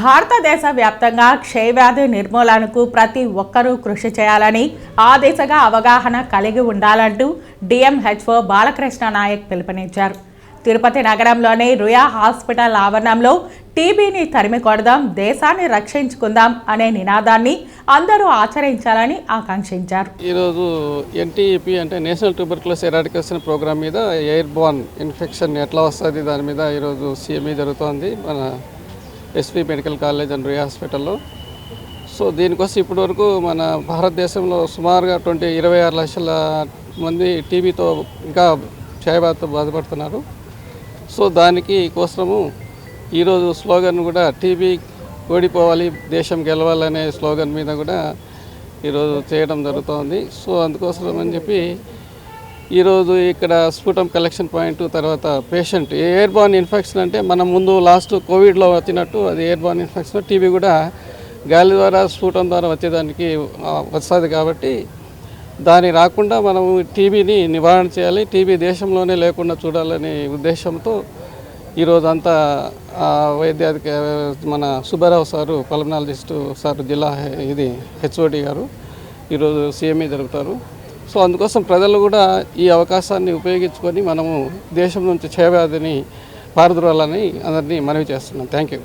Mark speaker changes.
Speaker 1: భారతదేశ వ్యాప్తంగా క్షయవ్యాధి నిర్మూలనకు ప్రతి ఒక్కరూ కృషి చేయాలని ఆ దిశగా అవగాహన కలిగి ఉండాలంటూ డిఎంహెచ్ఓ బాలకృష్ణ నాయక్ పిలుపునిచ్చారు. తిరుపతి నగరంలోని రుయా హాస్పిటల్ ఆవరణంలో టీబీని తరిమి కొడదాం దేశాన్ని రక్షించుకుందాం అనే నినాదాన్ని అందరూ ఆచరించాలని ఆకాంక్షించారు.
Speaker 2: ఈరోజు ఎన్టీఈపీ అంటే నేషనల్ ట్యూబర్క్లోస్ ఎరాడికేషన్ ప్రోగ్రామ్ మీద ఎయిర్ బోర్న్ ఇన్ఫెక్షన్ ఎట్లా వస్తుంది దాని మీద ఈరోజు సిఎంఈ జరుగుతోంది. మన ఎస్పీ మెడికల్ కాలేజ్ అండ్ రీ హాస్పిటల్లో. సో దీనికోసం ఇప్పటివరకు మన భారతదేశంలో సుమారుగా ట్వంటీ ఇరవై ఆరు లక్షల మంది టీబీతో ఇంకా క్షయబాధతో బాధపడుతున్నారు. సో దానికి కోసము ఈరోజు స్లోగన్ కూడా టీబీ ఓడిపోవాలి దేశం గెలవాలనే స్లోగన్ మీద కూడా ఈరోజు చేయడం జరుగుతోంది. సో అందుకోసం అని చెప్పి ఈరోజు ఇక్కడ స్ఫుటం కలెక్షన్ పాయింట్ తర్వాత పేషెంట్. ఎయిర్బాన్ ఇన్ఫెక్షన్ అంటే మనం ముందు లాస్ట్ కోవిడ్లో వచ్చినట్టు అది ఎయిర్బాన్ ఇన్ఫెక్షన్. టీబీ కూడా గాలి ద్వారా స్ఫుటం ద్వారా వచ్చేదానికి వస్తుంది కాబట్టి దాని రాకుండా మనం టీబీని నివారణ చేయాలి. టీబీ దేశంలోనే లేకుండా చూడాలనే ఉద్దేశంతో ఈరోజు అంతా వైద్యాధిక మన సుబ్బారావు సారు పల్మనాలజిస్టు సార్ జిల్లా ఇది హెచ్ఓడి గారు ఈరోజు సీఎంఏ జరుగుతారు సో అందుకోసం ప్రజలు కూడా ఈ అవకాశాన్ని ఉపయోగించుకొని మనము దేశం నుంచి చేయవాదని పారద్రోలాలని అందరినీ మనవి చేస్తున్నాం. Thank you